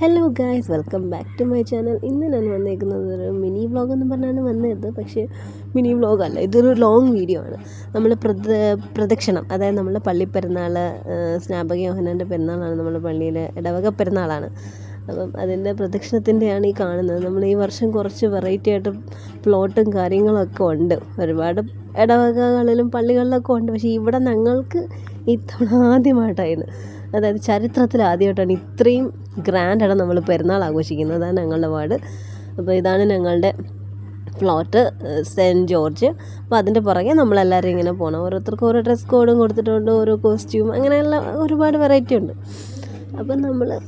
Hello guys welcome back to my channel ഇന്ന് ഞാൻ വന്നേക്കുന്നത് ഒരു മിനി വ്ളോഗ് എന്ന് പറഞ്ഞാണ് വന്നത്. പക്ഷേ മിനി വ്ളോഗ് അല്ല ഇതൊരു ലോങ് വീഡിയോ ആണ്. നമ്മൾ പ്രദ പ്രദക്ഷിണം അതായത് നമ്മൾ പള്ളി പെരുന്നാൾ സ്നാപക യോഹനാന്റെ പെരുന്നാളാണ് നമ്മുടെ പള്ളിയിലെ ഇടവക പെരുന്നാളാണ്. അപ്പം അതിന്റെ പ്രദക്ഷിണത്തിന്റെയാണ് ഈ കാണുന്നത്. നമ്മൾ ഈ വർഷം കുറച്ച് വെറൈറ്റി ആയിട്ട് പ്ലോട്ടും കാര്യങ്ങളൊക്കെ ഉണ്ട്. ഒരുപാട് ഇടവകകളിലും പള്ളികളിലൊക്കെ ഉണ്ട്. പക്ഷേ ഇവിടെ ഞങ്ങൾക്ക് ഇത്തവണ ആദ്യമായിട്ടായിരുന്നു. അതായത് ചരിത്രത്തിൽ ആദ്യമായിട്ടാണ് ഇത്രയും ഗ്രാൻഡാണ് നമ്മൾ പെരുന്നാൾ ആഘോഷിക്കുന്നത്. അതാണ് ഞങ്ങളുടെ വാർഡ്. അപ്പോൾ ഇതാണ് ഞങ്ങളുടെ പ്ലോട്ട് സെന്റ് ജോർജ്. അപ്പോൾ അതിന്റെ പുറകെ നമ്മളെല്ലാവരും ഇങ്ങനെ പോകണം ഓരോരുത്തർക്കും ഓരോ ഡ്രസ് കോഡും കൊടുത്തിട്ടുണ്ട് ഓരോ കോസ്റ്റ്യൂം അങ്ങനെയുള്ള ഒരുപാട് വെറൈറ്റി ഉണ്ട്. അപ്പം നമ്മൾ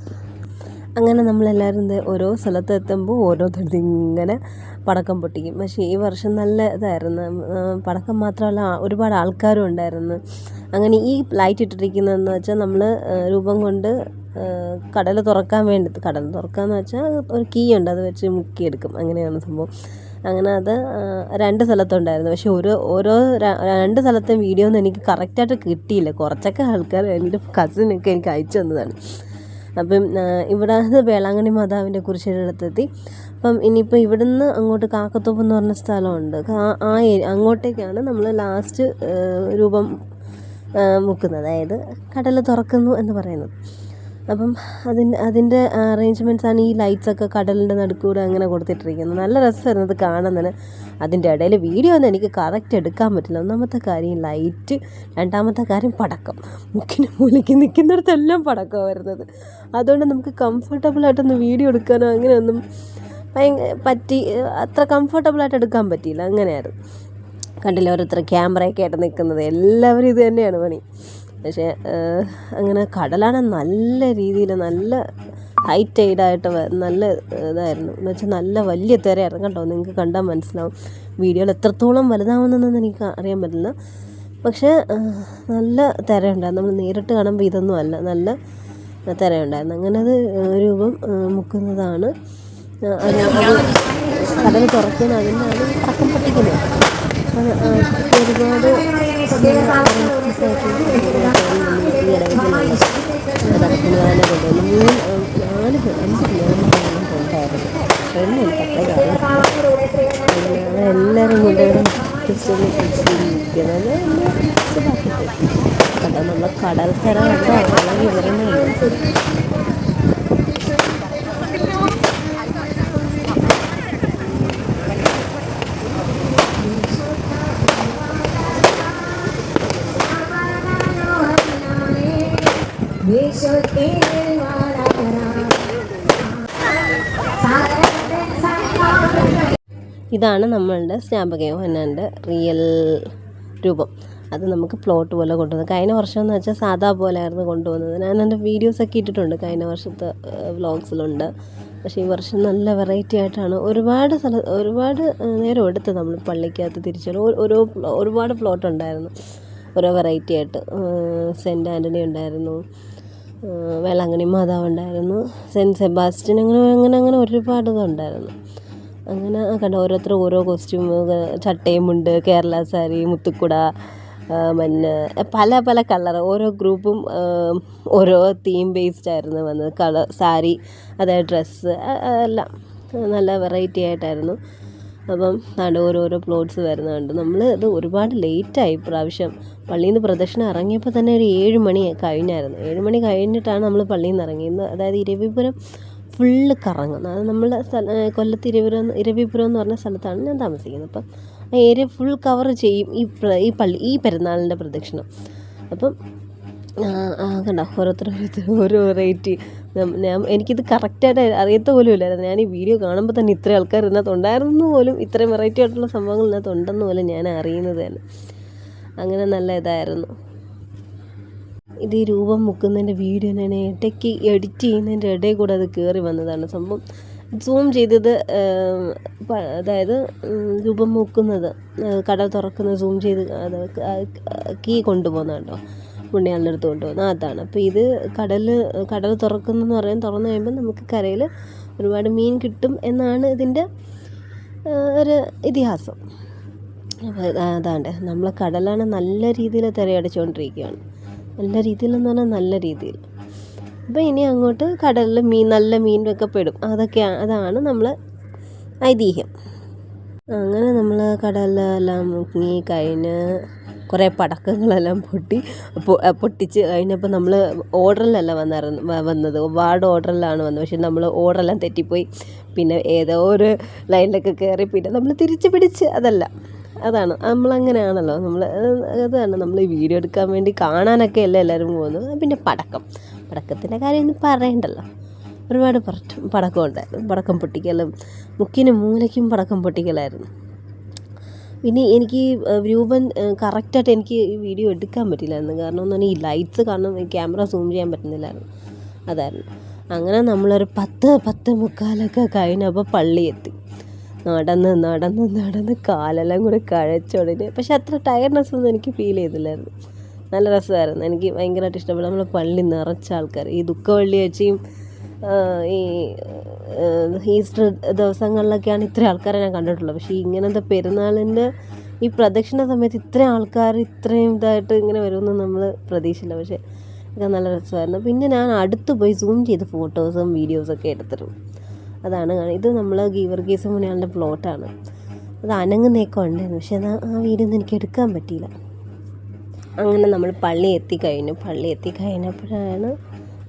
അങ്ങനെ നമ്മളെല്ലാവരും ഓരോ സ്ഥലത്ത് എത്തുമ്പോൾ ഓരോരുത്തരുടെ ഇങ്ങനെ പടക്കം പൊട്ടിക്കും. പക്ഷേ ഈ വർഷം നല്ല ഇതായിരുന്നു. പടക്കം മാത്രമല്ല ഒരുപാട് ആൾക്കാരും ഉണ്ടായിരുന്നു. അങ്ങനെ ഈ ലൈറ്റ് ഇട്ടിരിക്കുന്നതെന്ന് വെച്ചാൽ നമ്മൾ രൂപം കൊണ്ട് കടൽ തുറക്കാൻ വേണ്ടി കടൽ തുറക്കാന്ന് വെച്ചാൽ ഒരു കീ ഉണ്ട്. അത് വെച്ച് മുക്കിയെടുക്കും. അങ്ങനെയാണ് സംഭവം. അങ്ങനെ അത് രണ്ട് സ്ഥലത്തുണ്ടായിരുന്നു. പക്ഷേ ഒരു ഓരോ രണ്ട് സ്ഥലത്തെ വീഡിയോ ഒന്നും എനിക്ക് കറക്റ്റായിട്ട് കിട്ടിയില്ല. കുറച്ചൊക്കെ ആൾക്കാർ എന്റെ കസിനൊക്കെ എനിക്ക് അയച്ചു തന്നതാണ്. അപ്പം ഇവിടെ വേളാങ്കണ്ണി മാതാവിന്റെ കുരിശിടത്തെത്തി അപ്പം ഇനിയിപ്പോൾ ഇവിടുന്ന് അങ്ങോട്ട് കാക്കത്തോപ്പ് എന്ന് പറഞ്ഞ സ്ഥലമുണ്ട്. ആ അങ്ങോട്ടേക്കാണ് നമ്മൾ ലാസ്റ്റ് രൂപം മുക്കുന്നത്. അതായത് കടൽ തുറക്കുന്നു എന്ന് പറയുന്നത്. അപ്പം അതിന്റെ അതിന്റെ അറേഞ്ച്മെന്റ്സ് ആണ് ഈ ലൈറ്റ്സ് ഒക്കെ കടലിന്റെ നടുക്കൂടെ അങ്ങനെ കൊടുത്തിട്ടിരിക്കുന്നത്. നല്ല രസമായിരുന്നു അത് കാണുന്നതിന്. അതിന്റെ ഇടയിൽ വീഡിയോ ഒന്നും എനിക്ക് കറക്റ്റ് എടുക്കാൻ പറ്റില്ല. ഒന്നാമത്തെ കാര്യം ലൈറ്റ് രണ്ടാമത്തെ കാര്യം പടക്കം. മുക്കിന് മൂലയ്ക്ക് നിൽക്കുന്നിടത്തെല്ലാം പടക്കം വരുന്നത്. അതുകൊണ്ട് നമുക്ക് കംഫർട്ടബിളായിട്ടൊന്ന് വീഡിയോ എടുക്കാനോ അങ്ങനെയൊന്നും ഭയങ്കര പറ്റി അത്ര കംഫർട്ടബിളായിട്ട് എടുക്കാൻ പറ്റിയില്ല. അങ്ങനെയായിരുന്നു. കണ്ടില്ല ഓരോരുത്തർ ക്യാമറയൊക്കെ ആയിട്ട് നിൽക്കുന്നത് എല്ലാവരും ഇത് തന്നെയാണ് പണി. പക്ഷേ അങ്ങനെ കടലാണ് നല്ല രീതിയിൽ നല്ല ഹൈറ്റ് ആയിട്ട് നല്ല ഇതായിരുന്നു. എന്ന് വെച്ചാൽ നല്ല വലിയ തിരയായിരുന്നു കേട്ടോ. നിങ്ങൾക്ക് കണ്ടാൽ മനസ്സിലാവും. വീഡിയോയിൽ എത്രത്തോളം വലുതാവുന്നതെന്ന് എനിക്ക് അറിയാൻ പറ്റില്ല. പക്ഷേ നല്ല തിരയുണ്ടായിരുന്നു. നമ്മൾ നേരിട്ട് കാണുമ്പോൾ ഇതൊന്നും അല്ല. നല്ല തിരയുണ്ടായിരുന്നു. അങ്ങനെ അത് രൂപം മുക്കുന്നതാണ്. കടൽ തുറക്കുന്ന അതിനാണ് പടക്കം പൊട്ടിക്കുന്നത് ഒരുപാട് മൂന്ന് നാല് അഞ്ച് കിലോമീറ്റർ ഉണ്ടായിരുന്നു എനിക്ക് എല്ലാവരും കൊണ്ടുവരും കടൽക്കര കണ്ടോ ഇതാണ് നമ്മളുടെ സ്നാപക യോഹന്നാന്റെ റിയൽ രൂപം. അത് നമുക്ക് പ്ലോട്ട് പോലെ കൊണ്ടുവന്നത്. കഴിഞ്ഞ വർഷം എന്ന് വെച്ചാൽ സാധാ പോലെ ആയിരുന്നു കൊണ്ടുവന്നത്. ഞാൻ എന്റെ വീഡിയോസൊക്കെ ഇട്ടിട്ടുണ്ട് കഴിഞ്ഞ വർഷത്തെ വ്ളോഗ്സിലുണ്ട് പക്ഷേ ഈ വർഷം നല്ല വെറൈറ്റി ആയിട്ടാണ് ഒരുപാട് സ്ഥല ഒരുപാട് നേരം എടുത്ത് നമ്മൾ പള്ളിക്കകത്ത് തിരിച്ചു ഓരോ ഒരുപാട് പ്ലോട്ട് ഉണ്ടായിരുന്നു. ഓരോ വെറൈറ്റി ആയിട്ട് സെന്റ് ആന്റണി ഉണ്ടായിരുന്നു. വേളാങ്കണ്ണി മാതാവ് ഉണ്ടായിരുന്നു. സെന്റ് സെബാസ്റ്റ്യൻ അങ്ങനെ അങ്ങനെ അങ്ങനെ ഒരുപാട് ഇതുണ്ടായിരുന്നു അങ്ങനെ കണ്ട ഓരോരുത്തർ ഓരോ കോസ്റ്റ്യൂം ചട്ടയും മുണ്ട് കേരള സാരി മുത്തുക്കുട പിന്നെ പല പല കളർ ഓരോ ഗ്രൂപ്പും ഓരോ തീം ബേസ്ഡ് ആയിരുന്നു വന്നത്. കളർ സാരി അതായത് ഡ്രസ്സ് എല്ലാം. നല്ല വെറൈറ്റി ആയിട്ടായിരുന്നു. അപ്പം അവിടെ ഓരോരോ പ്ലോട്ട്സ് വരുന്നുണ്ട് നമ്മൾ ഇത് ഒരുപാട് ലേറ്റായി പ്രാവശ്യം പള്ളിയിൽ നിന്ന് പ്രദക്ഷിണം ഇറങ്ങിയപ്പോൾ തന്നെ ഒരു ഏഴ് മണി കഴിഞ്ഞായിരുന്നു. ഏഴ് മണി കഴിഞ്ഞിട്ടാണ് നമ്മൾ പള്ളിയിൽ നിന്ന് ഇറങ്ങിയത് അതായത് ഇരവിപുരം ഫുള്ള് കറങ്ങുന്നു അത് നമ്മുടെ സ്ഥല കൊല്ലത്ത് ഇരവിപുരം ഇരവിപുരം എന്ന് പറഞ്ഞ സ്ഥലത്താണ് ഞാൻ താമസിക്കുന്നത്. അപ്പം ആ ഏരിയ ഫുൾ കവർ ചെയ്യും ഈ ഈ പള്ളി ഈ പെരുന്നാളിന്റെ പ്രദക്ഷിണം. അപ്പം കണ്ടോ? ഓരോരുത്തർ ഓരോരുത്തർ ഓരോ വെറൈറ്റി ഞാൻ എനിക്കിത് കറക്റ്റായിട്ട് അറിയത്ത പോലും ഇല്ലായിരുന്നു. ഞാൻ ഈ വീഡിയോ കാണുമ്പോൾ തന്നെ ഇത്രയും ആൾക്കാർ ഇതിനകത്ത് ഉണ്ടായിരുന്നു പോലും ഇത്രയും വെറൈറ്റി ആയിട്ടുള്ള സംഭവങ്ങൾ ഇതിനകത്ത് ഉണ്ടെന്ന് പോലും ഞാൻ അറിയുന്നത് തന്നെ. അങ്ങനെ നല്ല ഇതായിരുന്നു. ഇത് ഈ രൂപം മുക്കുന്നതിന്റെ വീഡിയോ ഞാൻ ഇടയ്ക്ക് എഡിറ്റ് ചെയ്യുന്നതിന്റെ ഇടയിൽ കൂടെ അത് കയറി വന്നതാണ് സംഭവം. സൂം ചെയ്തത് അതായത് രൂപം മുക്കുന്നത് കട തുറക്കുന്നത് സൂം ചെയ്ത് അത് കീ കൊണ്ടുപോകുന്ന കേട്ടോ. പുണ്യാളുടെ അടുത്ത് കൊണ്ടുപോകുന്നത് അതാണ്. അപ്പോൾ ഇത് കടൽ കടൽ തുറക്കുന്നതെന്ന് പറയാൻ തുറന്നു കഴിയുമ്പോൾ നമുക്ക് കരയിൽ ഒരുപാട് മീൻ കിട്ടും എന്നാണ് ഇതിന്റെ ഒരു ഇതിഹാസം. അപ്പോൾ അതാണ്ട്. നമ്മളെ കടലാണ് നല്ല രീതിയിൽ തിരയടിച്ചുകൊണ്ടിരിക്കുകയാണ്. നല്ല രീതിയിൽ എന്ന് പറഞ്ഞാൽ നല്ല രീതിയിൽ. അപ്പോൾ ഇനി അങ്ങോട്ട് കടലിൽ മീൻ നല്ല മീൻ വെക്കപ്പെടും. അതൊക്കെ അതാണ് നമ്മൾ ഐതിഹ്യം. അങ്ങനെ നമ്മൾ കടലിലെല്ലാം മുങ്ങി കഴിഞ്ഞ് കുറേ പടക്കങ്ങളെല്ലാം പൊട്ടി പൊട്ടിച്ച് കഴിഞ്ഞപ്പോൾ നമ്മൾ ഓർഡറിലല്ല വന്നായിരുന്നു വന്നത്. വാർഡ് ഓർഡറിലാണ് വന്നത്. പക്ഷേ നമ്മൾ ഓർഡറെല്ലാം തെറ്റിപ്പോയി. പിന്നെ ഏതോ ഒരു ലൈനിലൊക്കെ കയറി പിന്നെ നമ്മൾ തിരിച്ച് പിടിച്ച് അതല്ല. അതാണ്. നമ്മളങ്ങനെയാണല്ലോ. നമ്മൾ അതാണ്. നമ്മൾ ഈ വീഡിയോ എടുക്കാൻ വേണ്ടി കാണാനൊക്കെ അല്ലേ എല്ലാവരും പോകുന്നത്? പിന്നെ പടക്കം. പടക്കത്തിന്റെ കാര്യം ഒന്നും പറയണ്ടല്ലോ. ഒരുപാട് പടക്കം ഉണ്ടായിരുന്നു. പടക്കം പൊട്ടിക്കലും മുക്കിനും മൂലയ്ക്കും പടക്കം പൊട്ടിക്കലായിരുന്നു. പിന്നെ എനിക്ക് രൂപൻ കറക്റ്റായിട്ട് എനിക്ക് വീഡിയോ എടുക്കാൻ പറ്റില്ലായിരുന്നു. കാരണം എന്താണ് ഈ ലൈറ്റ്സ് കാരണം ക്യാമറ സൂം ചെയ്യാൻ പറ്റുന്നില്ലായിരുന്നു. അതായിരുന്നു. അങ്ങനെ നമ്മളൊരു പത്ത് പത്ത് മുക്കാലൊക്കെ കഴിഞ്ഞപ്പോൾ പള്ളി എത്തി. നടന്ന് നടന്ന് നടന്ന് കാലെല്ലാം കൂടെ കഴിച്ചോടിന് പക്ഷെ അത്ര ടയർനെസ് ഒന്നും എനിക്ക് ഫീൽ ചെയ്തില്ലായിരുന്നു. നല്ല രസമായിരുന്നു. എനിക്ക് ഭയങ്കരമായിട്ട് ഇഷ്ടപ്പെട്ടു. നമ്മൾ പള്ളി നിറച്ച ആൾക്കാർ ഈ ദുഃഖവള്ളി വെച്ചും ഈ ഈസ്റ്റർ ദിവസങ്ങളിലൊക്കെയാണ് ഇത്രയും ആൾക്കാരെ ഞാൻ കണ്ടിട്ടുള്ളത്. പക്ഷേ ഇങ്ങനത്തെ പെരുന്നാളിന്റെ ഈ പ്രദക്ഷിണ സമയത്ത് ഇത്രയും ആൾക്കാർ ഇത്രയും ഇതായിട്ട് ഇങ്ങനെ വരുമെന്ന് നമ്മൾ പ്രതീക്ഷയില്ല പക്ഷേ ഇതൊക്കെ നല്ല രസമായിരുന്നു. പിന്നെ ഞാൻ അടുത്ത് പോയി സൂം ചെയ്ത് ഫോട്ടോസും വീഡിയോസൊക്കെ എടുത്തിരുന്നു. അതാണ്. ഇത് നമ്മൾ ഗീവർഗീസ് മുനിയാളുടെ പ്ലോട്ടാണ് അത് അനങ്ങുന്നേക്കം ഉണ്ടായിരുന്നു. പക്ഷേ അത് ആ വീഡിയോ ഒന്നും എനിക്ക് എടുക്കാൻ പറ്റിയില്ല. അങ്ങനെ നമ്മൾ പള്ളി എത്തിക്കഴിഞ്ഞു പള്ളി എത്തിക്കഴിഞ്ഞപ്പോഴാണ്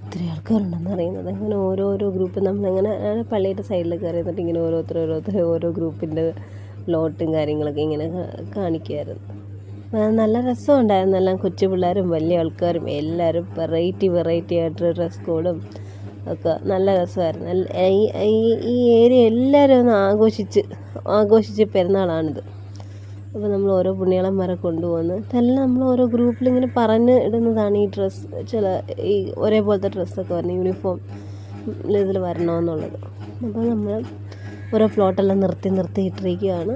ഇത്ര ആൾക്കാരുണ്ടെന്ന് അറിയുന്നത്. അങ്ങനെ ഓരോരോ ഗ്രൂപ്പ് നമ്മളിങ്ങനെ പള്ളിയുടെ സൈഡിൽ അറിയുന്നുണ്ട് ഇങ്ങനെ ഓരോരുത്തർ ഓരോരുത്തർ ഓരോ ഗ്രൂപ്പിന്റെ ലോട്ടും കാര്യങ്ങളൊക്കെ ഇങ്ങനെ കാണിക്കുമായിരുന്നു നല്ല രസമുണ്ടായിരുന്നു. എല്ലാം കൊച്ചു പിള്ളേരും വലിയ ആൾക്കാരും എല്ലാവരും വെറൈറ്റി വെറൈറ്റി ആയിട്ട് ഡ്രസ് കോഡും ഒക്കെ നല്ല രസമായിരുന്നു. ഈ ഏരിയ എല്ലാവരും ഒന്ന് ആഘോഷിച്ച് ആഘോഷിച്ച് പെരുന്നാളാണിത്. അപ്പോൾ നമ്മൾ ഓരോ പുണ്യാളന്മാരെ കൊണ്ടുവന്ന് ഇതെല്ലാം നമ്മൾ ഓരോ ഗ്രൂപ്പിൽ ഇങ്ങനെ പറഞ്ഞ് ഇടുന്നതാണ് ഈ ഡ്രസ്സ് ചില ഈ ഒരേപോലത്തെ ഡ്രസ്സൊക്കെ വരണം യൂണിഫോം ഇതിൽ വരണമെന്നുള്ളത്. അപ്പോൾ നമ്മൾ ഓരോ പ്ലോട്ടെല്ലാം നിർത്തി നിർത്തി ഇട്ടിരിക്കുകയാണ്